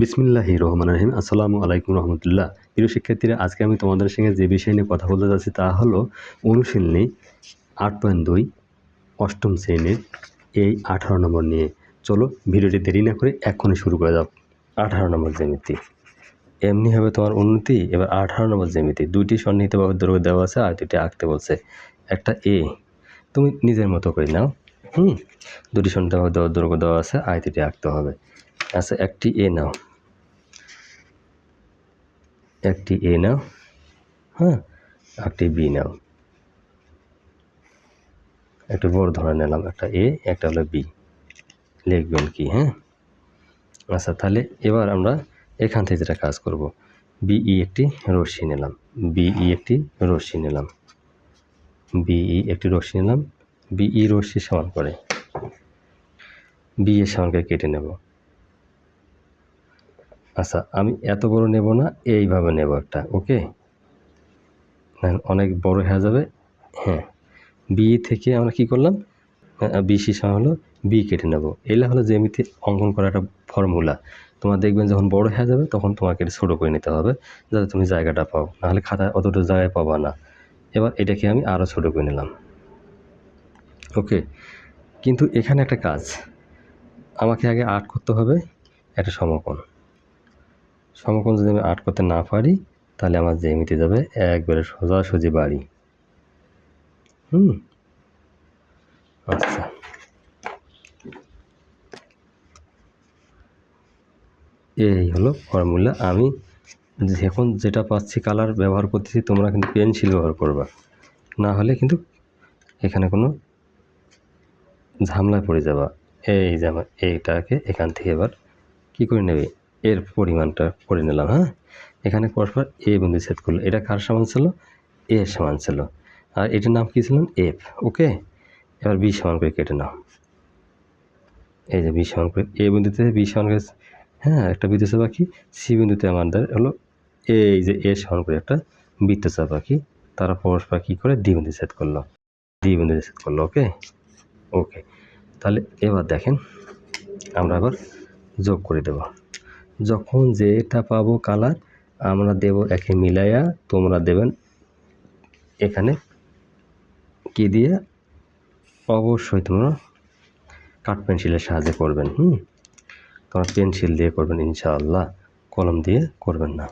বিসমিল্লাহি রহমান রহিম। আসসালামু আলাইকুম রহমতুল্লাহ। প্রিয় শিক্ষার্থীরা, আজকে আমি তোমাদের সঙ্গে যে বিষয় নিয়ে কথা বলতে যাচ্ছি তা হলো অনুশীলনী আট পয়েন্ট দুই, অষ্টম শ্রেণির এই আঠারো নম্বর নিয়ে। চলো ভিডিওটি দেরি না করে এক্ষুনি শুরু করে দাও। আঠারো নম্বর জ্যামিতি। এমনি হবে তোমার উন্নতি, এবার আঠারো নম্বর জ্যামিতি। দুইটি সন্নিহিতভাবে দৈর্ঘ্য দেওয়া আছে, আর দুইটি আঁকতে বলছে। একটা এ তুমি নিজের মতো করে নাও। হুম দুটি সন্নিহিতভাবে দৈর্ঘ্য দেওয়া আছে, আর দুটি আঁকতে হবে। আচ্ছা একটি এ নাও। একটি এ নাও। হ্যাঁ একটি বি নাও। একটু বড় ধরে নিলাম, একটা এ, একটা হলো বি। লিখবেন কি হ্যাঁ? আচ্ছা তাহলে এবার আমরা এখান থেকে যেটা কাজ করব বিই একটি রশ্মি নিলাম বিই একটি রশ্মি নিলাম বিই একটি রশ্মি নিলাম বিই রশ্মি সমান করে, বি এর সমানকে কেটে নেব। আচ্ছা আমি এত বড় নেব না, এইভাবে নেব একটা, ওকে? অনেক বড় হয়ে যাবে হ্যাঁ। বি থেকে আমরা কি করলাম? বিসি সমান হলো, বি কেটে নেব। এলা হলো জ্যামিতি অঙ্কন করা একটা ফর্মুলা। তোমার দেখবেন যখন বড় হয়ে যাবে, তখন তোমাকে এটা ছোটো করে নিতে হবে, যাতে তুমি জায়গাটা পাও। নাহলে খাতায় অতটা জায়গায় পাবা না। এবার এটাকে আমি আরও ছোটো করে নিলাম। ওকে? কিন্তু এখানে একটা কাজ। আমাকে আগে আর্ট করতে হবে, একটা সমকোণ। সমকোণ যদি আমি আর্ট করতে না পারি, তাহলে আমার জ্যামিতি যাবে একবারে সোজাসুজি বাড়ি। হুম? আচ্ছা। এই হলো ফর্মুলা। আমি এখন যেটা পাচ্ছি কালার ব্যবহার করতেছি, তোমরা কিন্তু পেন্সিল ব্যবহার করবা। না হলে কিন্তু এখানে কোনো ঝামলায় পড়ে যাবা। এই যেমন এইটাকে এখান থেকে এবার কী করে নেবে? এর পরিমাণটা করে নিলাম হ্যাঁ? এখানে পরপর এ বিন্দু ছেদ করল। এটা কার সমান ছিল? এ সমান ছিল। আর এটার নাম কী ছিল এফ ওকে? এবার বি সমান করে কেটে নাও। এই যে বি সমান করে এ বিন্দুতে বি সমান করে হ্যাঁ একটা বৃত্ত পাখি সি বিন্দুতে আমাদের হলো এই যে এ সমান করে একটা বৃত্ত পাখি তারা পরস্পর কী করে? ডি বিন্দু ছেদ করল। ডি বিন্দু ছেদ করল, ওকে? ওকে। তাহলে এবার দেখেন, আমরা আবার যোগ করে দেব। যখন যেটা পাবো কালার, আমরা দেব একে মিলাইয়া, তোমরা দেবেন এখানে কি দিয়ে? অবশ্যই তোমরা কাঠ পেন্সিলের সাহায্যে করবেন, হুম? তোমরা পেন্সিল দিয়ে করবেন, ইনশাআল্লাহ। কলম দিয়ে করবেন না।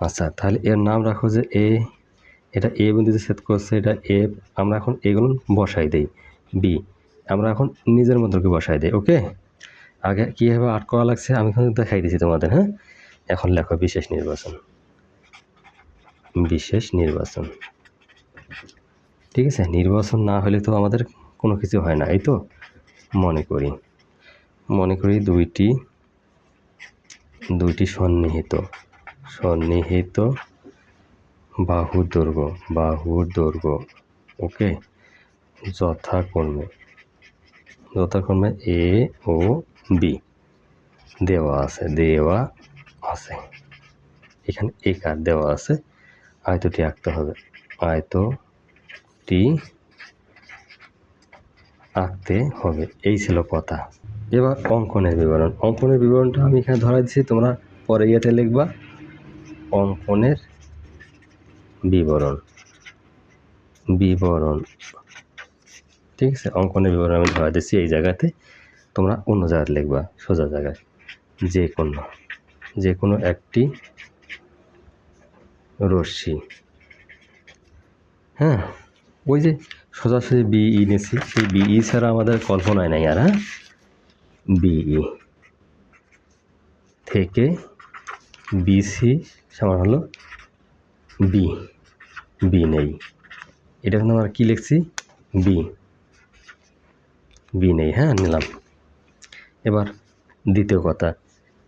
আচ্ছা তাহলে এর নাম রাখো যে এ, এটা এ বিন্দুতে সেট করছে, এটা এ, আমরা এখন এগুলো বসাই দেই, বি, আমরা এখন নিজের মধ্যে বসাই দিই, ওকে? আগে কীভাবে আর্ট করা লাগছে? আমি এখন দেখাই দিচ্ছি তোমাদের হ্যাঁ? এখন লেখো বিশেষ নির্বাচন। বিশেষ নির্বাচন। ঠিক আছে? নির্বাচন না হলে তো আমাদের কোনো কিছু হয় না, এই তো? মনে করি। মনে করি দুইটি দুইটি সন্নিহিত। সন্নিহিত বাহুর দৈর্ঘ্য বাহুর দৈর্ঘ্য, ওকে? যথাক্রমে যথাক্রমে এ, ও বি দেওয়া আছে দেওয়া আছে। এখানে এ কার দেওয়া আছে। আয়তটি আঁকতে হবে। আয়তটি আঁকতে হবে। এই ছিল কথা। এবার অঙ্কনের বিবরণ। অঙ্কনের বিবরণটা আমি এখানে ধরা দিচ্ছি তোমরা পরে ইয়েতে লিখবা। অঙ্কনের বিবরণ। বিবরণ। ঠিক আছে? অঙ্কনের বিবরণ আমি ধরা দিচ্ছি এই জায়গাতে। তোমরা অন্য জায়গায় লিখবা, সোজা জায়গায়। যে কোনো যে কোনো একটি রশ্মি। হ্যাঁ ওই যে সোজাসুজি বিই নিয়েছি সেই বিই ছাড়া আমাদের কল্পনায় নাই আর হ্যাঁ? বিই থেকে বিসি সমান হলো বি বি নেই। এটা কিন্তু আমরা কী লিখছি? বি বি নেই হ্যাঁ? নিলাম। এবার দ্বিতীয় কথা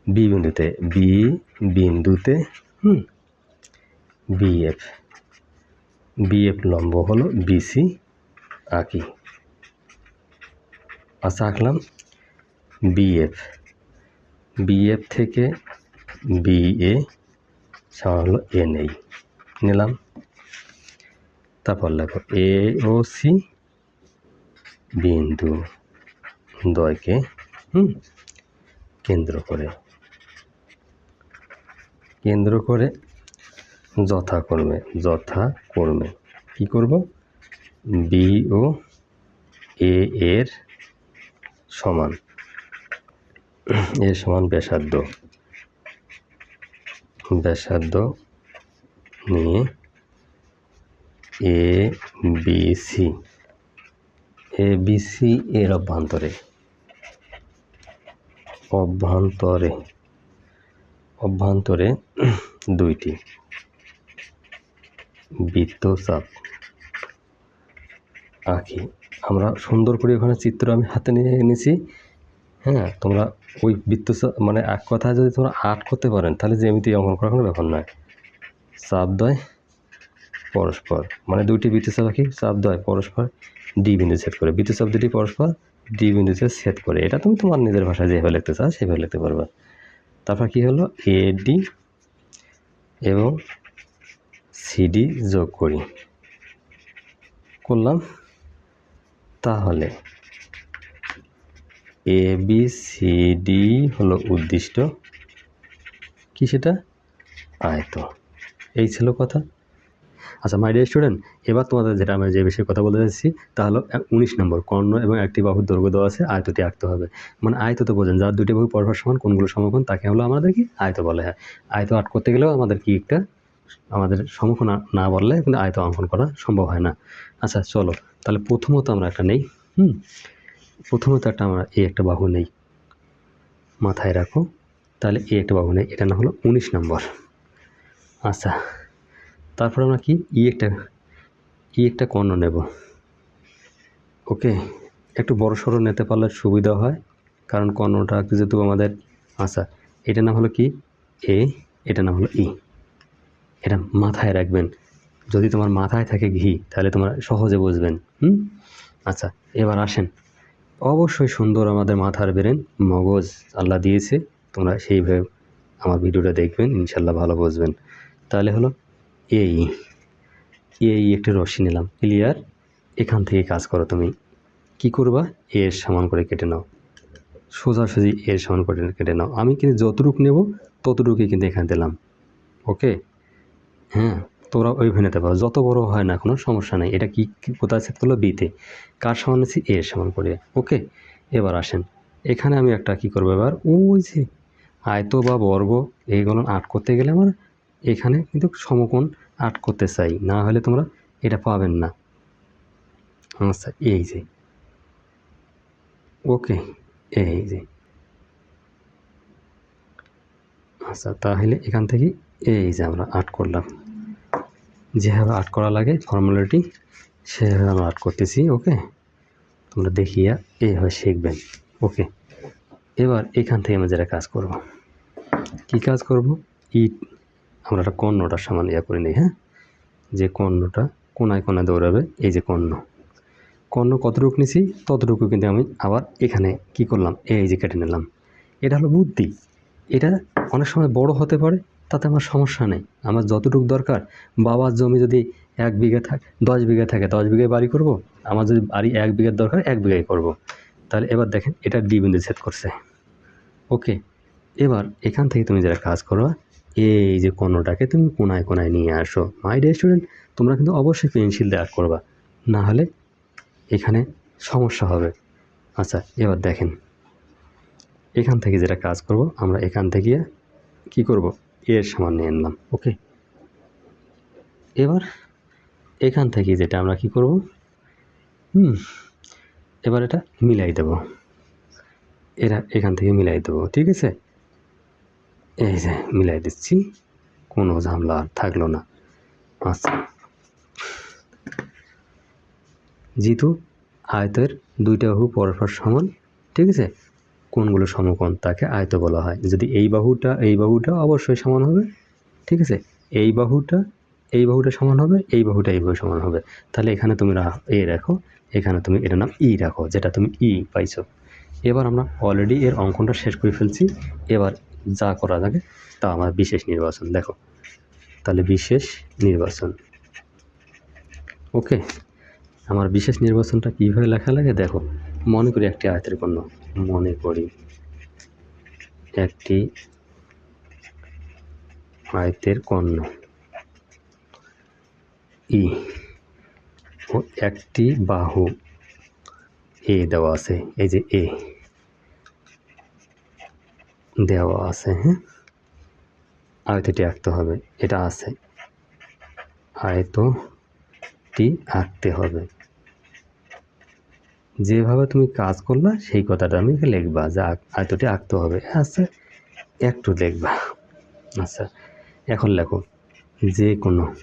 বি বিন্দুতে বি বিন্দুতে, হুম বিএফ বিএফ লম্ব হলো বিসি আঁকি আচ্ছা আঁকলাম বিএফ বিএফ থেকে বিএ সমান হলো এ নিলাম। তারপর লেখো এ ও সি বিন্দু দ্বয়কে হুম। কেন্দ্র করে। কেন্দ্র করে যথাক্রমে যথাক্রমে কি করব? বি ও এ এর সমান। এর সমান ব্যাসার্ধ। ব্যাসার্ধ নিয়ে A, B, C. A, B, C এর অভ্যন্তরে। অভ্যন্তরে অভ্যন্তরে দুইটি বৃত্তচাপ আঁকি। আমরা সুন্দর করে ওখানে চিত্র আমি হাতে নিয়ে এনেছি। হ্যাঁ তোমরা ওই বৃত্তচাপ মানে এক কথায় যদি তোমরা আর্ট করতে পারেন, তাহলে জ্যামিতি অঙ্কন করার কোনো ব্যাপার নয়। চাপ দয় পরস্পর মানে দুইটি বৃত্তচাপ আঁকি, চাপ দয় পরস্পর, ডি বিন্দু ছেদ করে। বৃত্তচাপ দুটি পরস্পর ডি বিন্দুতে ছেদ করে। এটা তুমি তোমার নিজের ভাষায় যেভাবে লিখতে চাও, সেভাবে লিখতে পারবে। তারপর কি হলো? এ ডি এবং সিডি যোগ করি। করলাম। তাহলে এ বি সি ডি হলো উদ্দিষ্ট। কি সেটা? আয়ত। এই ছিল কথা। আচ্ছা মাই ডিয়ার স্টুডেন্ট এবার তোমাদের যেটা আমি যে বিষয়ে কথা বলতে চাচ্ছি তা হলো উনিশ নম্বর, কর্ণ এবং একটি বাহুর দৈর্ঘ্য দেওয়া আছে আয়তটি আঁকতে হবে। মানে আয়ত তো বোঝেন, যার দুটি বাহু পরপর সমান, কোনগুলো সমকোণ, তাকে হলো আমাদের কি আয়ত বলে, হয়। আয়ত আট করতে গেলেও আমাদের কি একটা, আমাদের সমকোণ না বললে কিন্তু আয়ত অঙ্কন করা সম্ভব হয় না। আচ্ছা চলো, তাহলে প্রথমত আমরা একটা নেই, হুম? প্রথমত একটা আমরা এই একটা বাহু নেই, মাথায় রাখো, তাহলে এই একটা বাহু নেই, এটা না হলো উনিশ নম্বর। আচ্ছা তারপর আমরা কি? ই একটা ই একটা কর্ণ নেব। ওকে একটু বড় সড়ো নিতে পারলে সুবিধা হয়, কারণ কর্ণটা যেহেতু আমাদের আচ্ছা এটা নাম হলো কি? এ এটা নাম হলো ই এটা মাথায় রাখবেন। যদি তোমার মাথায় থাকে ঘি, তাহলে তোমার সহজে বুঝবেন। হুম? আচ্ছা এবার আসেন। অবশ্যই সুন্দর আমাদের মাথার বেরেন, মগজ আল্লাহ দিয়েছে, তোমরা সেইভাবে আমার ভিডিওটা দেখবেন ইনশাল্লাহ ভালো বুঝবেন। তাহলে হলো এই এই একটি রশ্মি নিলাম। ক্লিয়ার? এখান থেকে কাজ করো তুমি। কি করবা? এর সমান করে কেটে নাও। সোজাসুজি এর সমান করে কেটে নাও। আমি কিন্তু যতটুকু নেব, ততটুকুই কিন্তু এখানে দিলাম। ওকে হ্যাঁ তোরা ওইভাবে নিতে পারো। যত বড় হয় না কোনো সমস্যা নেই। এটা কি কোথায় সেট করল বিতে কার সমান নিচ্ছি এর সমান করে। ওকে এবার আসেন। এখানে আমি একটা কি করব এবার? ওই যে আয়ত বা বর্গ এইগুলো আর্ট করতে গেলে আমার এখানে কিন্তু সমকোণ আর্ট করতে চাই। না হলে তোমরা এটা পাবেন না। আচ্ছা এই যে। ওকে, এই যে। আচ্ছা তাহলে এখান থেকে এই যে আমরা আর্ট করলাম। যেভাবে আর্ট করা লাগে ফর্মুলাটি, সেভাবে আমরা আর্ট করতেছি, ওকে? তোমরা দেখিয়া এইভাবে শিখবেন, ওকে? এবার এখান থেকে আমরা যেটা কাজ করব, কি কাজ করব? ইট আমরা একটা কর্ণটার সমান ইয়া করে নিই হ্যাঁ? যে কর্ণটা কোনায় কোনায় দৌড়াবে, এই যে কর্ণ। কর্ণ কতটুকু নিছি? ততটুকু কিন্তু আমি আবার এখানে কি করলাম? এই যে কেটে নিলাম। এটা হলো বুদ্ধি। এটা অনেক সময় বড় হতে পারে, তাতে আমার সমস্যা নেই। আমার যতটুকু দরকার, বাবার জমি যদি এক বিঘা থাকে, দশ বিঘা থাকে, দশ বিঘায় বাড়ি করব? আমার যদি বাড়ি এক বিঘার দরকার, এক বিঘায় করব। তাহলে এবার দেখেন, এটা ডি বিন্দু ছেদ করছে। ওকে, এবার এখান থেকে তুমি যারা কাজ করো এই যে কর্ণটাকে তুমি কোনায় কোনায় নিয়ে আসো। মাই ডিয়ার স্টুডেন্ট তোমরা কিন্তু অবশ্যই পেন্সিল দিয়ে আর্ট করবা। না হলে এখানে সমস্যা হবে। আচ্ছা এবার দেখেন। এখান থেকে যেটা কাজ করব, আমরা এখান থেকে কি করব? এর সমান নিয়ে নিলাম। ওকে এবার এখান থেকে যেটা আমরা কি করব? হুম, এবার এটা মিলাই দেব। এরা এখান থেকে মিলাই দেবো। ঠিক আছে? এই যে মিলাই দিচ্ছি, কোনো ঝামেলা আর থাকল না। আচ্ছা। যেহেতু আয়তের দুইটা বাহু পরস্পর সমান, ঠিক আছে? কোনগুলো সমকোণ তাকে আয়ত বলা হয়? যদি এই বাহুটা এই বাহুটা অবশ্যই সমান হবে, ঠিক আছে? এই বাহুটা এই বাহুটা সমান হবে, এই বাহুটা এই বাহু সমান হবে। তাহলে এখানে তুমি এ রাখো, এখানে তুমি এটার নাম ই রাখো, যেটা তুমি ই পাইছো। এবার আমরা অলরেডি এর অঙ্কনটা শেষ করে ফেলছি। এবার যা করা লাগে তা আমার বিশেষ নির্বাচন, দেখো। তাহলে বিশেষ নির্বাচন। ওকে, আমার বিশেষ নির্বাচনটা কীভাবে লেখা লাগে দেখো। মনে করি একটি আয়তের কর্ণ মনে করি। একটি আয়তের কর্ণ ই ও একটি বাহু, এ দেওয়া আছে, এই যে এ। দেওয়া আছে হ্যাঁ? আয়তটি আঁকতে হবে, এটা আছে। আয়তটি আঁকতে হবে। যেভাবে তুমি কাজ করলা, সেই কথাটা আমি লিখবা, যে আয়তটি আঁকতে হবে। আচ্ছা একটু লিখবা। আচ্ছা এখন লেখো, যে কোনো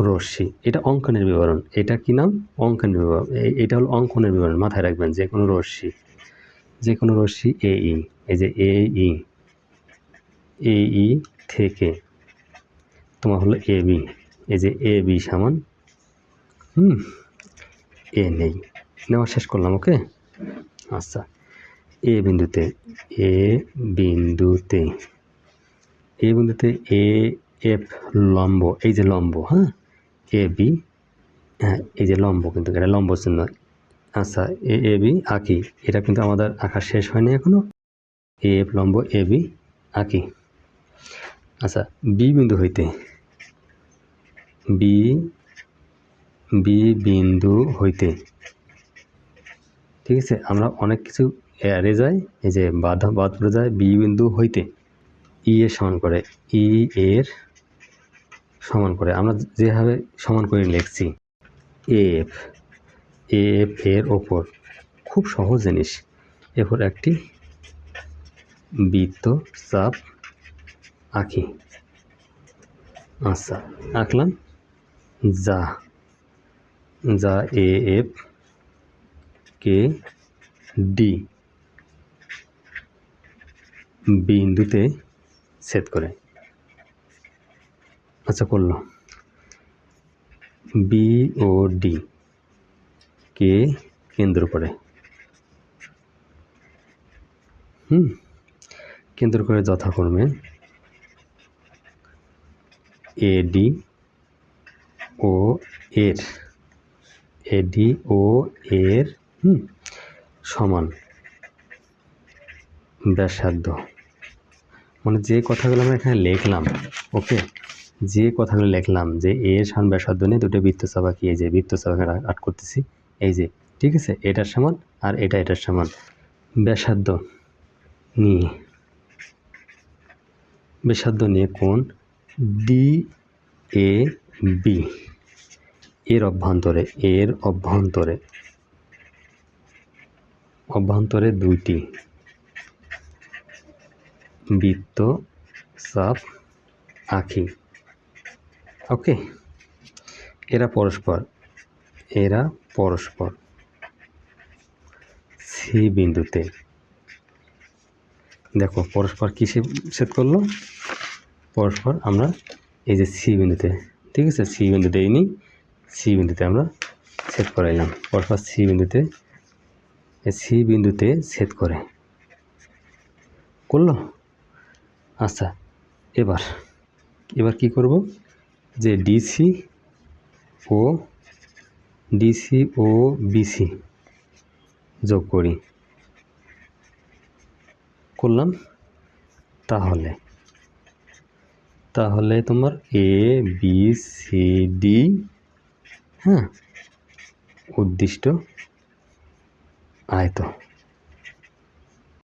রশ্মি, এটা অঙ্কনের বিবরণ, এটা কি নাম? অঙ্কনের বিবরণ এটা হলো অঙ্কনের বিবরণ, মাথায় রাখবেন, যে কোনো রশ্মি। যে কোনো রশ্মি এ ই, এই যে এ ই এ ই থেকে তোমার হলো এ বি, এই যে এ বি সমান, হুম, এ নেই। নেওয়া শেষ করলাম, ওকে? আচ্ছা এ বিন্দুতে এ বিন্দুতে এ বিন্দুতে এ, এফ লম্ব, এই যে লম্ব হ্যাঁ? এ বি হ্যাঁ এই যে লম্ব কিন্তু, এটা লম্ব চিহ্ন আচ্ছা এ এ, বি, আঁকি। এটা কিন্তু আমাদের আঁকা শেষ হয়নি এখনও। এ, এফ, লম্ব, এ, বি, আঁকি। আচ্ছা বি বিন্দু হইতে। বি বি বিন্দু হইতে। ঠিক আছে, আমরা অনেক কিছু এড়ে যাই এই যে বাধা বাদ পড়ে যায়, বি বিন্দু হইতে। ই এর সমান করে, ই এর সমান করে। আমরা যেভাবে সমান করে লিখছি এফ এফ এর ওপর। খুব সহজ জিনিস। এরপর একটি বৃত্ত, চাপ আঁকি আচ্ছা আঁকলাম যা যা এ এফ কে ডি বিন্দুতে ছেদ করে। আচ্ছা করল বি ও ডি। কে? কেন্দ্র করে। হুম, কেন্দ্র করে যথাক্রমে এডি ও এর এডি ও এর, হুম, সমান ব্যাসার্ধ। মানে যে কথাগুলো আমরা এখানে লিখলাম, ওকে? যে কথাগুলো লিখলাম যে এর সমান ব্যাসার্ধ নিয়ে দুটো বৃত্তচাপ আঁকি এই যে বৃত্তচাপ আট করতেছি এই যে, ঠিক আছে? এটার সমান আর এটা এটার সমান। ব্যাসার্ধ নিয়ে। ব্যাসার্ধ নিয়ে কোন ডি এ বি এর অভ্যন্তরে এর অভ্যন্তরে অভ্যন্তরে দুইটি। বৃত্ত সাপ আঁকি ওকে? এরা পরস্পর। এরা পরস্পর। সি বিন্দুতে। দেখো, পরস্পর কিসে ছেদ করল? পরস্পর আমরা এই যে সি বিন্দুতে, ঠিক আছে? সি বিন্দুতে এই নিই, সি বিন্দুতে আমরা ছেদ করাইলাম। পরস্পর সি বিন্দুতে সি বিন্দুতে ছেদ করে। করল? আচ্ছা এবার এবার কি করব? যে ডিসি ও ডিসি ও বিসি যোগ করি। করলাম। তাহলে তাহলে তোমার এ বি সি ডি হ্যাঁ উদ্দিষ্ট আয়ত।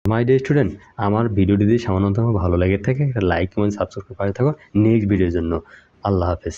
মাই ডে স্টুডেন্ট আমার ভিডিওটি যদি সামান্যতম ভালো লেগে থাকে, একটা লাইক কমেন্ট সাবস্ক্রাইব করে থাকো নেক্সট ভিডিওর জন্য। আল্লাহ হাফেজ।